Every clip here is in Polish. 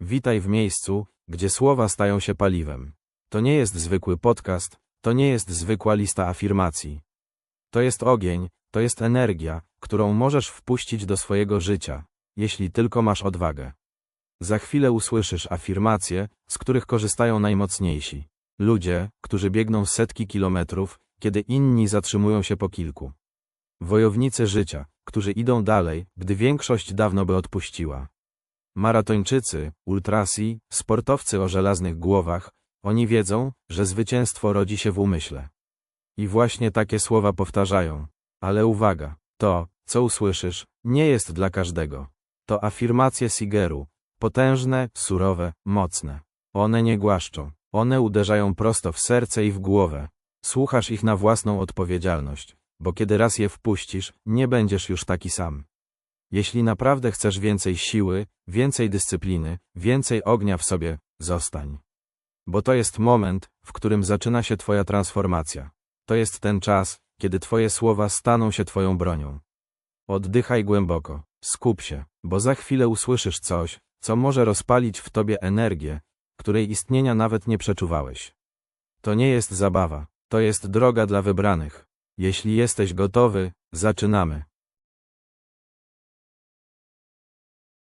Witaj w miejscu, gdzie słowa stają się paliwem. To nie jest zwykły podcast, to nie jest zwykła lista afirmacji. To jest ogień, to jest energia, którą możesz wpuścić do swojego życia, jeśli tylko masz odwagę. Za chwilę usłyszysz afirmacje, z których korzystają najmocniejsi. Ludzie, którzy biegną setki kilometrów, kiedy inni zatrzymują się po kilku. Wojownicy życia, którzy idą dalej, gdy większość dawno by odpuściła. Maratończycy, ultrasi, sportowcy o żelaznych głowach, oni wiedzą, że zwycięstwo rodzi się w umyśle. I właśnie takie słowa powtarzają. Ale uwaga, to, co usłyszysz, nie jest dla każdego. To afirmacje Sigeru, potężne, surowe, mocne. One nie głaszczą, one uderzają prosto w serce i w głowę. Słuchasz ich na własną odpowiedzialność, bo kiedy raz je wpuścisz, nie będziesz już taki sam. Jeśli naprawdę chcesz więcej siły, więcej dyscypliny, więcej ognia w sobie, zostań. Bo to jest moment, w którym zaczyna się Twoja transformacja. To jest ten czas, kiedy Twoje słowa staną się Twoją bronią. Oddychaj głęboko, skup się, bo za chwilę usłyszysz coś, co może rozpalić w Tobie energię, której istnienia nawet nie przeczuwałeś. To nie jest zabawa, to jest droga dla wybranych. Jeśli jesteś gotowy, zaczynamy.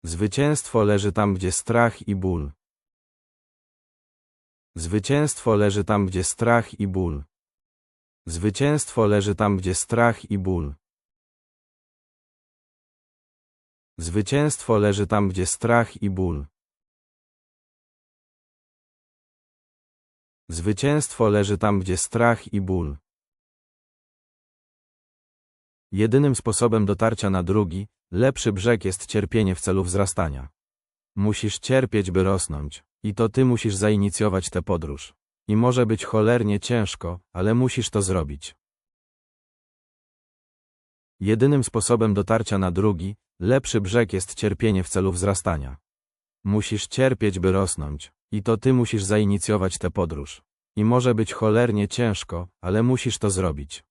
Zwycięstwo leży tam, gdzie strach i ból. Zwycięstwo leży tam, gdzie strach i ból. Zwycięstwo leży tam, gdzie strach i ból. Zwycięstwo leży tam, gdzie strach i ból. Zwycięstwo leży tam, gdzie strach i ból. Jedynym sposobem dotarcia na drugi, lepszy brzeg jest cierpienie w celu wzrastania. Musisz cierpieć, by rosnąć, i to ty musisz zainicjować tę podróż. I może być cholernie ciężko, ale musisz to zrobić. Jedynym sposobem dotarcia na drugi, lepszy brzeg jest cierpienie w celu wzrastania. Musisz cierpieć, by rosnąć, i to ty musisz zainicjować tę podróż. I może być cholernie ciężko, ale musisz to zrobić.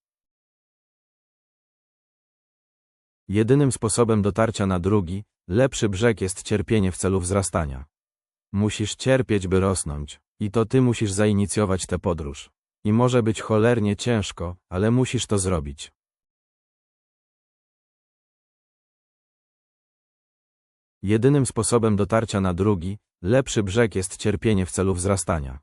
Jedynym sposobem dotarcia na drugi, lepszy brzeg jest cierpienie w celu wzrastania. Musisz cierpieć, by rosnąć, i to ty musisz zainicjować tę podróż. I może być cholernie ciężko, ale musisz to zrobić. Jedynym sposobem dotarcia na drugi, lepszy brzeg jest cierpienie w celu wzrastania.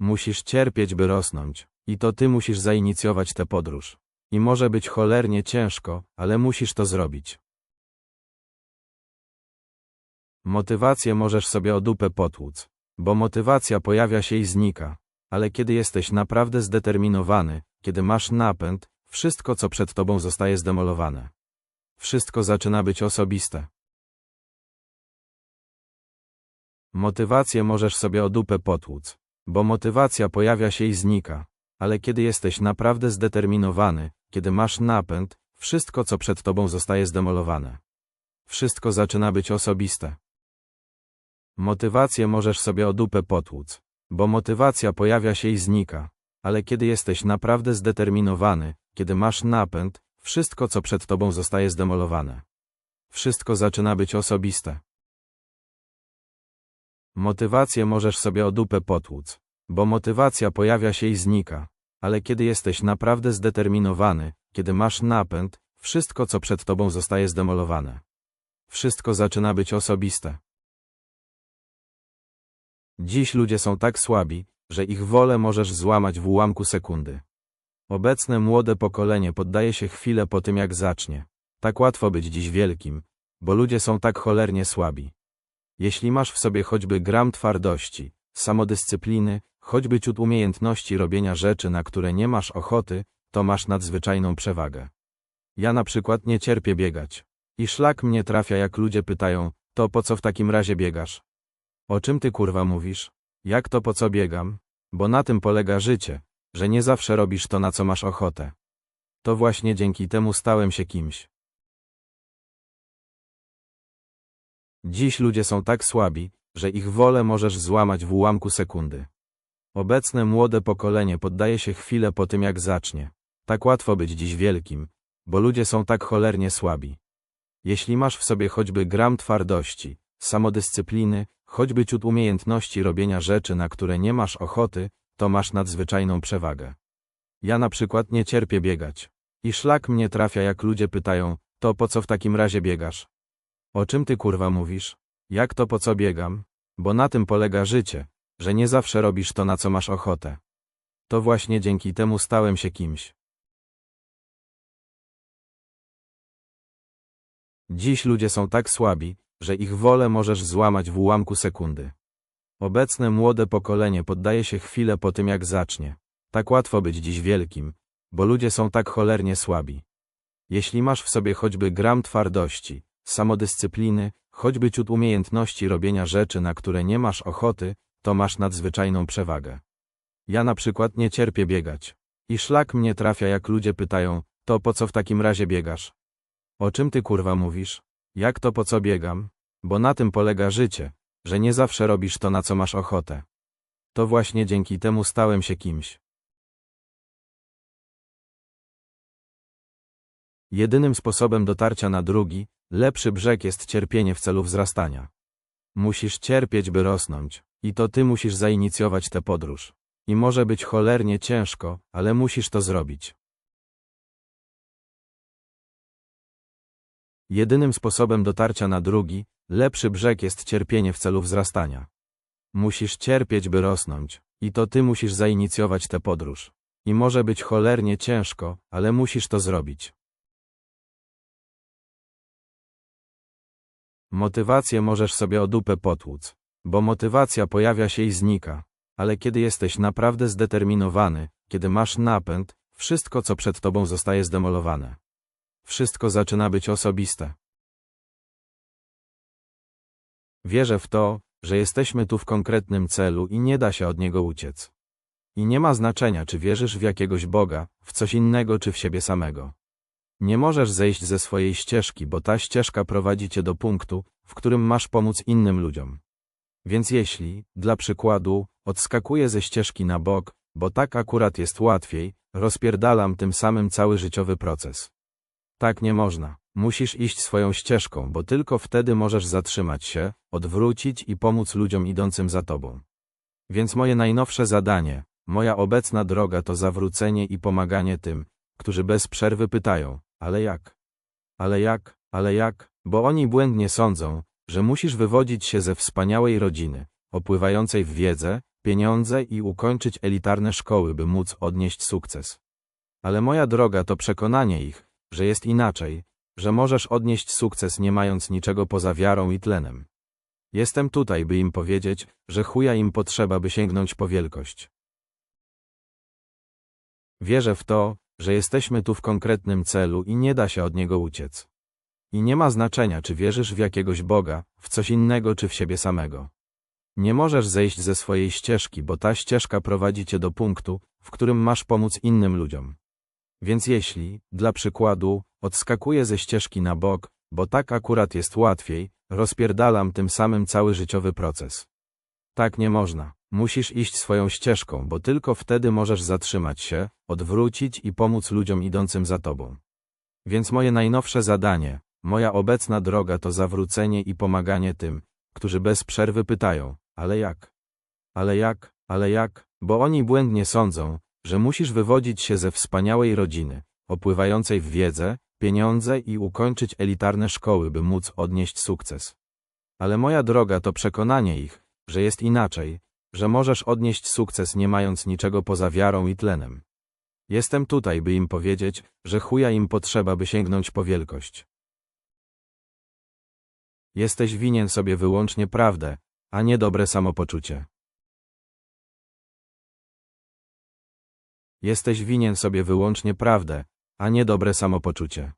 Musisz cierpieć, by rosnąć, i to ty musisz zainicjować tę podróż. I może być cholernie ciężko, ale musisz to zrobić. Motywację możesz sobie o dupę potłuc, bo motywacja pojawia się i znika. Ale kiedy jesteś naprawdę zdeterminowany, kiedy masz napęd, wszystko co przed tobą zostaje zdemolowane. Wszystko zaczyna być osobiste. Motywację możesz sobie o dupę potłuc, bo motywacja pojawia się i znika. Ale kiedy jesteś naprawdę zdeterminowany, kiedy masz napęd, wszystko co przed tobą zostaje zdemolowane. Wszystko zaczyna być osobiste. Motywację możesz sobie o dupę potłuc, bo motywacja pojawia się i znika. Ale kiedy jesteś naprawdę zdeterminowany, kiedy masz napęd, wszystko co przed tobą zostaje zdemolowane. Wszystko zaczyna być osobiste. Motywację możesz sobie o dupę potłuc, bo motywacja pojawia się i znika. Ale kiedy jesteś naprawdę zdeterminowany, kiedy masz napęd, wszystko co przed tobą zostaje zdemolowane. Wszystko zaczyna być osobiste. Dziś ludzie są tak słabi, że ich wolę możesz złamać w ułamku sekundy. Obecne młode pokolenie poddaje się chwilę po tym jak zacznie. Tak łatwo być dziś wielkim, bo ludzie są tak cholernie słabi. Jeśli masz w sobie choćby gram twardości, samodyscypliny, choćby ciut umiejętności robienia rzeczy, na które nie masz ochoty, to masz nadzwyczajną przewagę. Ja na przykład nie cierpię biegać. I szlak mnie trafia jak ludzie pytają, to po co w takim razie biegasz? O czym ty kurwa mówisz? Jak to po co biegam? Bo na tym polega życie, że nie zawsze robisz to na co masz ochotę. To właśnie dzięki temu stałem się kimś. Dziś ludzie są tak słabi, że ich wolę możesz złamać w ułamku sekundy. Obecne młode pokolenie poddaje się chwilę po tym jak zacznie. Tak łatwo być dziś wielkim, bo ludzie są tak cholernie słabi. Jeśli masz w sobie choćby gram twardości, samodyscypliny, choćby ciut umiejętności robienia rzeczy, na które nie masz ochoty, to masz nadzwyczajną przewagę. Ja na przykład nie cierpię biegać. I szlak mnie trafia, jak ludzie pytają, to po co w takim razie biegasz? O czym ty kurwa mówisz? Jak to po co biegam? Bo na tym polega życie, że nie zawsze robisz to, na co masz ochotę. To właśnie dzięki temu stałem się kimś. Dziś ludzie są tak słabi, że ich wolę możesz złamać w ułamku sekundy. Obecne młode pokolenie poddaje się chwilę po tym, jak zacznie. Tak łatwo być dziś wielkim, bo ludzie są tak cholernie słabi. Jeśli masz w sobie choćby gram twardości, samodyscypliny, choćby ciut umiejętności robienia rzeczy, na które nie masz ochoty, to masz nadzwyczajną przewagę. Ja na przykład nie cierpię biegać. I szlak mnie trafia, jak ludzie pytają, to po co w takim razie biegasz? O czym ty kurwa mówisz? Jak to po co biegam? Bo na tym polega życie, że nie zawsze robisz to, na co masz ochotę. To właśnie dzięki temu stałem się kimś. Jedynym sposobem dotarcia na drugi, lepszy brzeg jest cierpienie w celu wzrastania. Musisz cierpieć, by rosnąć, i to ty musisz zainicjować tę podróż. I może być cholernie ciężko, ale musisz to zrobić. Jedynym sposobem dotarcia na drugi, lepszy brzeg jest cierpienie w celu wzrastania. Musisz cierpieć, by rosnąć, i to ty musisz zainicjować tę podróż. I może być cholernie ciężko, ale musisz to zrobić. Motywację możesz sobie o dupę potłuc, bo motywacja pojawia się i znika, ale kiedy jesteś naprawdę zdeterminowany, kiedy masz napęd, wszystko co przed tobą zostaje zdemolowane. Wszystko zaczyna być osobiste. Wierzę w to, że jesteśmy tu w konkretnym celu i nie da się od niego uciec. I nie ma znaczenia, czy wierzysz w jakiegoś Boga, w coś innego czy w siebie samego. Nie możesz zejść ze swojej ścieżki, bo ta ścieżka prowadzi cię do punktu, w którym masz pomóc innym ludziom. Więc jeśli, dla przykładu, odskakuję ze ścieżki na bok, bo tak akurat jest łatwiej, rozpierdalam tym samym cały życiowy proces. Tak nie można. Musisz iść swoją ścieżką, bo tylko wtedy możesz zatrzymać się, odwrócić i pomóc ludziom idącym za tobą. Więc moje najnowsze zadanie, moja obecna droga to zawrócenie i pomaganie tym, którzy bez przerwy pytają, ale jak? Ale jak? Ale jak? Bo oni błędnie sądzą, że musisz wywodzić się ze wspaniałej rodziny, opływającej w wiedzę, pieniądze i ukończyć elitarne szkoły, by móc odnieść sukces. Ale moja droga to przekonanie ich, że jest inaczej, że możesz odnieść sukces nie mając niczego poza wiarą i tlenem. Jestem tutaj, by im powiedzieć, że chuja im potrzeba, by sięgnąć po wielkość. Wierzę w to, że jesteśmy tu w konkretnym celu i nie da się od niego uciec. I nie ma znaczenia, czy wierzysz w jakiegoś Boga, w coś innego czy w siebie samego. Nie możesz zejść ze swojej ścieżki, bo ta ścieżka prowadzi cię do punktu, w którym masz pomóc innym ludziom. Więc jeśli, dla przykładu, odskakuję ze ścieżki na bok, bo tak akurat jest łatwiej, rozpierdalam tym samym cały życiowy proces. Tak nie można. Musisz iść swoją ścieżką, bo tylko wtedy możesz zatrzymać się, odwrócić i pomóc ludziom idącym za tobą. Więc moje najnowsze zadanie, moja obecna droga to zawrócenie i pomaganie tym, którzy bez przerwy pytają, ale jak? Ale jak? Ale jak? Bo oni błędnie sądzą, że musisz wywodzić się ze wspaniałej rodziny, opływającej w wiedzę, pieniądze i ukończyć elitarne szkoły, by móc odnieść sukces. Ale moja droga to przekonanie ich, że jest inaczej, że możesz odnieść sukces nie mając niczego poza wiarą i tlenem. Jestem tutaj, by im powiedzieć, że chuja im potrzeba, by sięgnąć po wielkość. Jesteś winien sobie wyłącznie prawdę, a nie dobre samopoczucie. Jesteś winien sobie wyłącznie prawdę, a nie dobre samopoczucie.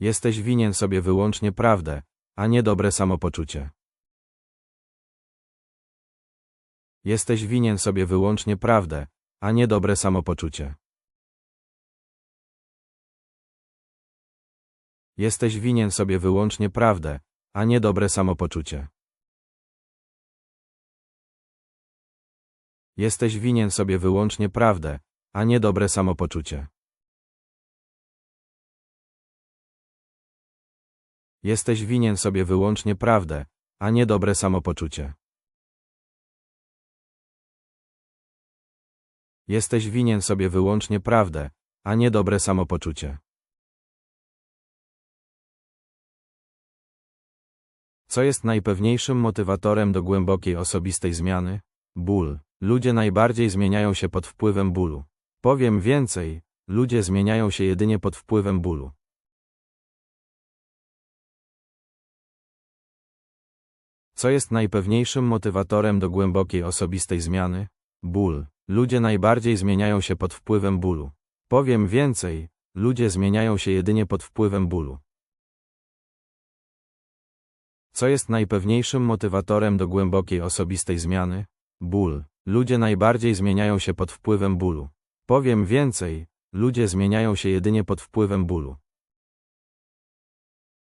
Jesteś winien sobie wyłącznie prawdę, a nie dobre samopoczucie. Jesteś winien sobie wyłącznie prawdę, a nie dobre samopoczucie. Jesteś winien sobie wyłącznie prawdę, a nie dobre samopoczucie. Jesteś winien sobie wyłącznie prawdę, a nie dobre samopoczucie. Jesteś winien sobie wyłącznie prawdę, a nie dobre samopoczucie. Jesteś winien sobie wyłącznie prawdę, a nie dobre samopoczucie. Co jest najpewniejszym motywatorem do głębokiej osobistej zmiany? Ból. Ludzie najbardziej zmieniają się pod wpływem bólu. Powiem więcej, ludzie zmieniają się jedynie pod wpływem bólu. Co jest najpewniejszym motywatorem do głębokiej osobistej zmiany? Ból. Ludzie najbardziej zmieniają się pod wpływem bólu. Powiem więcej, ludzie zmieniają się jedynie pod wpływem bólu. Co jest najpewniejszym motywatorem do głębokiej osobistej zmiany? Ból. Ludzie najbardziej zmieniają się pod wpływem bólu. Powiem więcej, ludzie zmieniają się jedynie pod wpływem bólu.